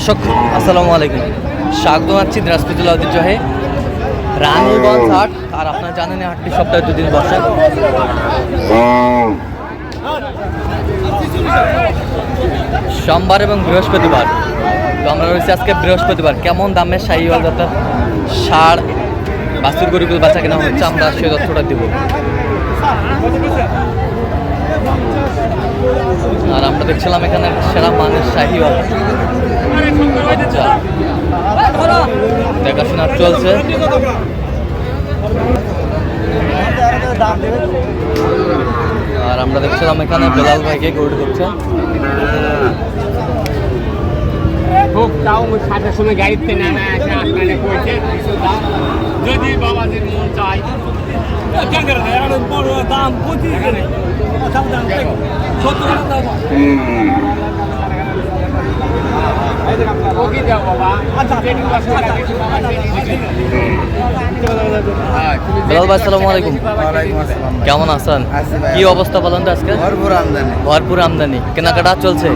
দর্শক, আসসালামু আলাইকুম। স্বাগত আছি দিনাজপুর জেলা ঐতিহ্যহে রানীগঞ্জ হাট। আর আপনারা জানেন হাটটি সপ্তাহে দুদিন বসে। সোমবার এবং বৃহস্পতিবার আমরা রয়েছি আজকে বৃহস্পতিবার। কেমন দামে শাহিওয়াল যাতে সার বাস্তুর গরিগুলো বাচ্চা কেনা হচ্ছে, আমরা সেই তথ্যটা দেবো। আর আমরা দেখছিলাম এখানে সেরা মানের শাহিওয়াল আচ্ছা। দেখাশোনা চলছে। আর আমরা দেখছিলাম এখানে বেলাল ভাইকে গরু করছে। গাড়িতে নামে আসে যদি মন দাম পঁচিশ আচ্ছা বেলাল ভাই আসসালামু আলাইকুম। কেমন আছেন? কি অবস্থা বলেন তো আজকে? ভরপুর আমদানি। ভরপুর আমদানি। কেনাকাটা চলছে?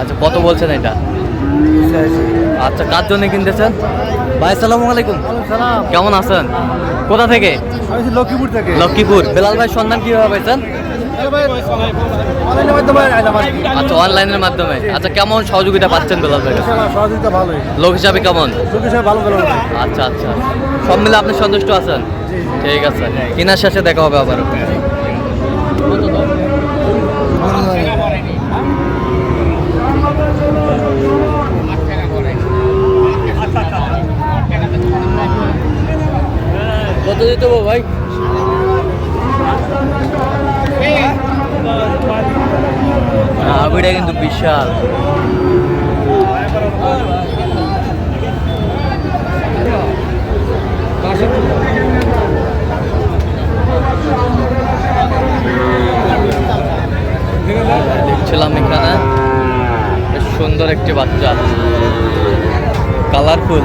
আচ্ছা কত বলছেন এটা? আচ্ছা কার জন্য কিনতেছেন? ভাই আসসালামু আলাইকুম। কেমন আছেন? কোথা থেকে? লক্ষ্মীপুর থেকে। লক্ষ্মীপুর। বেলাল ভাই সন্ধান কীভাবে পাইছেন? আচ্ছা অনলাইনের মাধ্যমে। আচ্ছা কেমন সহযোগিতা পাচ্ছেন বেলাল ভাই সহযোগিতা ভালোই। লোক হিসাবে কেমন? লোক হিসেবে ভালো ভালো আচ্ছা আচ্ছা। সব মিলে আপনি সন্তুষ্ট আছেন? ঠিক আছে। কিনার শেষে দেখা হবে আবার দিতে ভাই। আবিটা কিন্তু বিশাল। দেখছিলাম এখানে। বেশ সুন্দর একটি বাচ্চা। কালারফুল।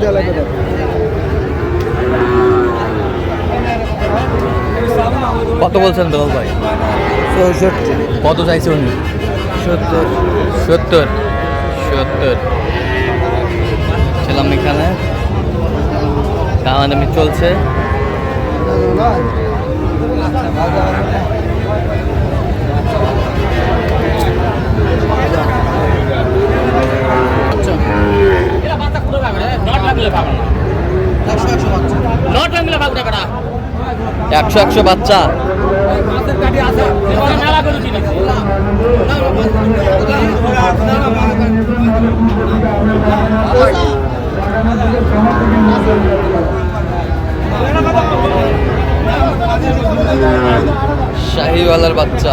দেওয়া লাগে কত বলছেন বেলাল ভাই? চৌষট্টি। কত চাইছে উনি? সত্তর। সত্তর? সত্তর। ছিলাম এখানে। দামাদামি চলছে। একশো একশো বাচ্চা। শাহিওয়ালার বাচ্চা।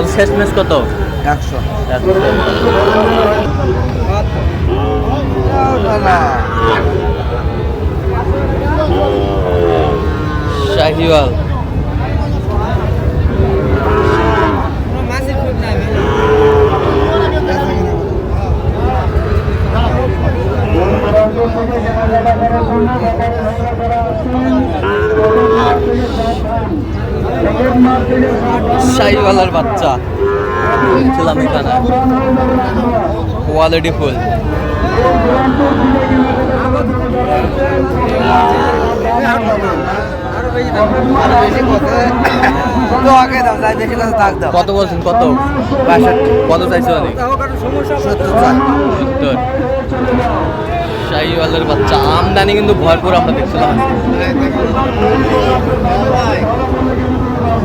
কত শেষ ম্যাচ কত? একশো। শাহিওয়াল। শাহিওয়ালার বাচ্চা। ছিলাম এখানে। Quality full. কত বলছেন? কত? কত চাইছে অনেক শাহিওয়ালের বাচ্চা। আমদানি কিন্তু ভরপুর আমরা দেখছিলাম।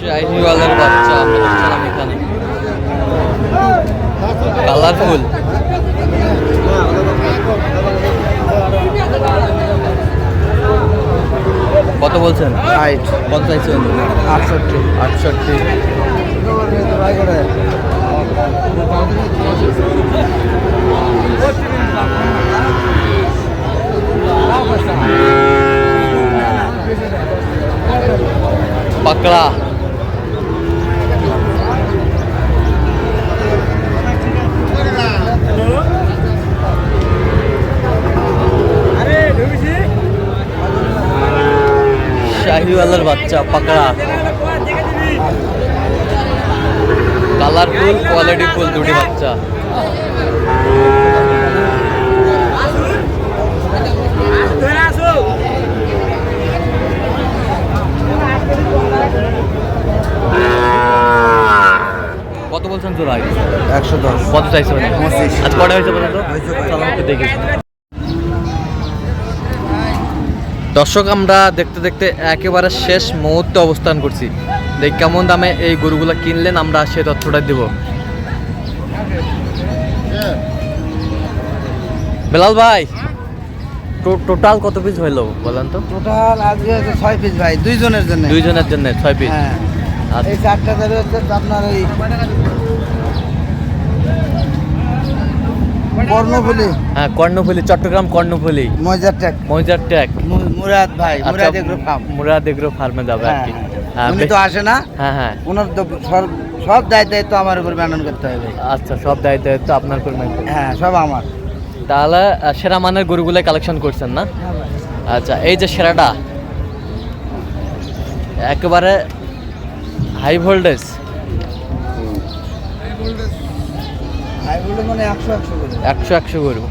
শাহিওয়ালের বাচ্চা আমরা দেখছিলাম এখানে কালারফুল কত বলছেন? হাইট কত চাইছেন? আটষট্টি। আটষট্টি। পাকড়া শাহিওয়ালার বাচ্চা পাকড়া। কালারফুল কোয়ালিটি ফুল দুটি বাচ্চা। কত বলছেন জোড়াই একশো দশ। কত চাইছে মানে। আজ কটা হয়েছে কয়টা? চলো দেখি দর্শক আমরা দেখতে দেখতে একেবারে শেষ মুহূর্তে অবস্থান করছি। দেখ কেমন দামে এই গরুগুলো কিনলেন আমরা সে তথ্যটা দেব। বেলাল ভাই টোটাল কত পিস হইল বলেন তো? টোটাল আজকে হচ্ছে ছয় পিস ভাই দুইজনের জন্য। দুইজনের জন্য ছয় পিস? হ্যাঁ। আচ্ছা। এই চারটা যাবে হচ্ছে আপনার ওই কর্ণফুলি। হ্যাঁ কর্ণফুলি চট্টগ্রাম কর্ণফুলি। মজার ট্যাক। মৌজার ট্যাক। মুরাদ ভাই আচ্ছা, Murad agro farm Murad agro ফার্মে যাবে আর কি। হ্যাঁ, উনি তো আসে না। হ্যাঁ হ্যাঁ। ওনার তো সব সব দায়িত্ব আমার উপর মেনন করতে হবে। আচ্ছা সব দায়িত্ব দায়িত্ব আপনার উপর মাইন হ্যাঁ সব আমার। তাহলে সেরা মানের গরুগুলো কালেকশন করছেন না? আচ্ছা এই যে সেরাটা একেবারে হাই ভোল্টেজ আমি বলি মানে একশো একশো একশো গরু।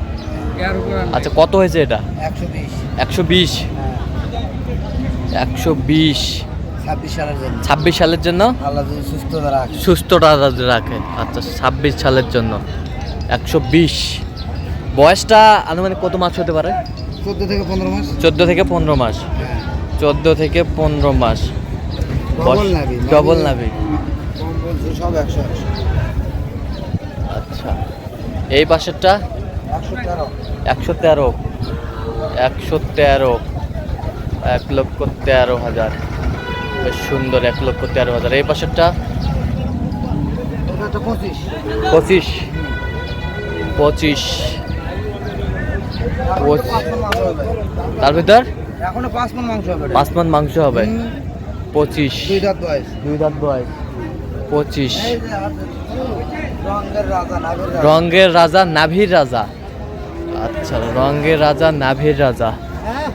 আচ্ছা কত হয়েছে এটা? একশো বিশ। একশো বিশ? হ্যাঁ। ছাব্বিশ সালের জন্য। সুস্থটা রাখে। আচ্ছা ছাব্বিশ সালের জন্য। একশো বিশ। বয়সটা আনুমানিক কত মাস হতে পারে? চোদ্দ থেকে পনেরো মাস। চোদ্দ থেকে পনেরো মাস। হ্যাঁ। চোদ্দ থেকে পনেরো মাস। ডবল নাবি ডবল নাবি সব একশো একশো। এই পাশেরটা? একশো তেরো। একশো তেরো। এক লক্ষ তেরো হাজার। বেশ সুন্দর এক লক্ষ তেরো হাজার। এই পাশেরটা? পঁচিশ। পঁচিশ। তার ভিতর? এখনও পাঁচ মণ মাংস হবে। পাঁচ মন মাংস হবে। পঁচিশ। দুই দাঁত বয়স। দুই দাঁত বয়স। পঁচিশ। রঙ্গের রাজা নাভির রাজা। আচ্ছা রঙ্গের রাজা নাভির রাজা। হ্যাঁ?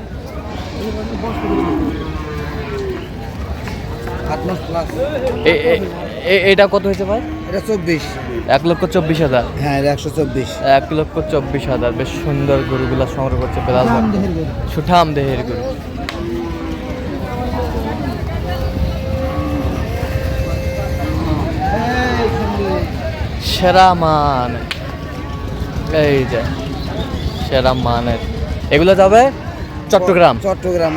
এটা কত হয়েছে ভাই? এটা চব্বিশ। এক লক্ষ চব্বিশ হাজার। হ্যাঁ একশো চব্বিশ। এক লক্ষ চব্বিশ হাজার। বেশ সুন্দর গরুগুলা সংগ্রহ করছে সুঠাম দেহের গরু। সেরা মান। এই যে সেরা মানের। এগুলো যাবে চট্টগ্রাম। চট্টগ্রাম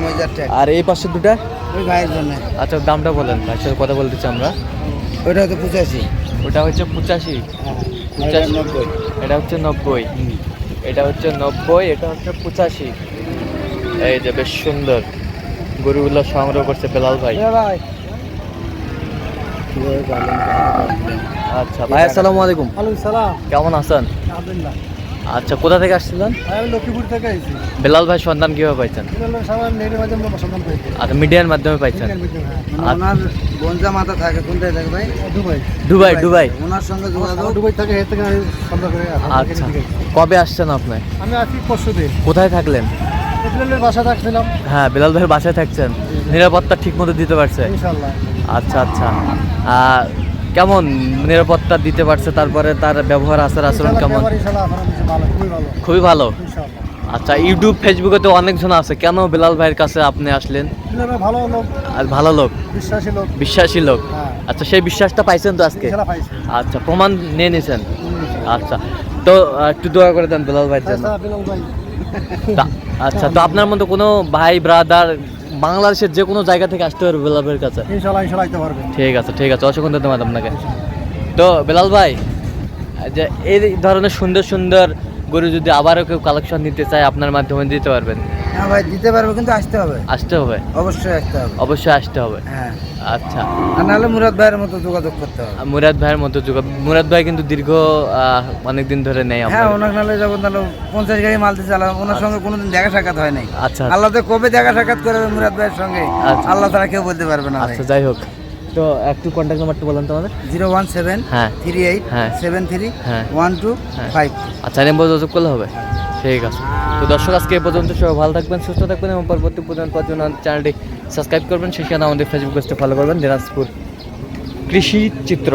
আর এই পাশে দুটা? ওই ভাইয়ের জন্য। আচ্ছা দামটা বলেন ভাই সাথে কথা বলতেছি আমরা। ওইটা হচ্ছে পঁচাশি। ওটা হচ্ছে পঁচাশি। হ্যাঁ পঁচাশি। এটা নব্বই। এটা হচ্ছে নব্বই। এটা হচ্ছে নব্বই এটা হচ্ছে পঁচাশি। এই যে বেশ সুন্দর। গরুগুলো সংগ্রহ করছে বেলাল ভাই। ভাই আচ্ছা ভাই আসসালামু আলাইকুম। ওয়ালাইকুম সালাম। কেমন আছেন? আলহামদুলিল্লাহ। আচ্ছা কোথা থেকে আসছিলেন? আমি লক্ষ্মীপুর থেকে আইছি। বেলাল ভাই সন্ধান কীভাবে পাইছেন? আচ্ছা মিডিয়ার মাধ্যমে পাইছেন? হ্যাঁ। ওনার গঞ্জা মাথা থাকে কোনটায় থাকে ভাই? দুবাই। Dubai Dubai. ওনার সঙ্গে যোগাযোগ? দুবাই থেকে এর সন্ধান করে আচ্ছা। কবে আসছেন আপনি? আমি পরশু কোথায় থাকলেন? থাকছিলাম। হ্যাঁ বেলাল ভাইয়ের বাসায় থাকছেন। নিরাপত্তা ঠিক মতো দিতে পারছে? ইনশাল্লাহ আচ্ছা আচ্ছা। কেমন নিরাপত্তা দিতে পারছে? তারপরে তার ব্যবহার আচার আচরণ কেমন? খুবই ভালো আচ্ছা ইউটিউব ফেসবুকে তো অনেকজন আছে। কেন বেলাল ভাইয়ের কাছে আপনি আসলেন? ভালো লোক। আর ভালো লোক? বিশ্বাসী লোক। বিশ্বাসী লোক? হ্যাঁ। আচ্ছা সেই বিশ্বাসটা পাইছেন তো আজকে? আচ্ছা প্রমাণ নিয়ে নিয়েছেন আচ্ছা তো একটু দোয়া করে দেন বেলাল ভাইয়ের জন্য। আচ্ছা, তা- আপনার মতো কোনো ভাই ব্রাদার বাংলাদেশের যে কোনো জায়গা থেকে আসতে পারবে বেলালের কাছে? পারবে। ঠিক আছে ঠিক আছে অসংখ্য ধন্যবাদ আপনাকে। তো বেলাল ভাই যে এই ধরনের সুন্দর সুন্দর গরু যদি আবারও কেউ কালেকশন নিতে চায় আপনার মাধ্যমে দিতে পারবেন। হ্যাঁ ভাই দিতে পারব কিন্তু আসতে হবে। আসতে হবে? অবশ্যই আসতে হবে। অবশ্যই আসতে হবে? হ্যাঁ। আচ্ছা। আর নাহলে মুরাদ ভাইয়ের মতো যোগাযোগ করতে হবে। মুরাদ ভাইয়ের মতো যোগ মুরাদ ভাই কিন্তু দীর্ঘ অনেক দিন ধরে নেই হ্যাঁ ওনার নাহলে যাব তাহলে পঞ্চাশ গাড়ি মাল দিচ্ছে আল্লাহ ওনার সঙ্গে কোনোদিন দেখা সাক্ষাৎ হয় নাই। আচ্ছা আল্লাহ তো কবে দেখা সাক্ষাৎ করবে মুরাদ ভাইয়ের সঙ্গে আচ্ছা। আল্লাহ তারা কেউ বলতে পারবে না আচ্ছা যাই হোক। তো একটু কন্ট্যাক্ট নাম্বারটা বলেন তো আমাদের। জিরো ওয়ান সেভেন হ্যাঁ। থ্রি এইট হ্যাঁ। সেভেন থ্রি হ্যাঁ। ওয়ান টু হ্যাঁ। ফাইভ। আচ্ছা নেম্বর যোগাযোগ করলে হবে? ঠিক আছে। তো দর্শক, আজকে এ পর্যন্ত সবাই ভালো থাকবেন, সুস্থ থাকবেন এবং পরবর্তী পর্যন্ত জন্য চ্যানেলটি সাবস্ক্রাইব করবেন। সেখানে আমাদের ফেসবুক পেজটা ফলো করবেন, দিনাজপুর কৃষি চিত্র।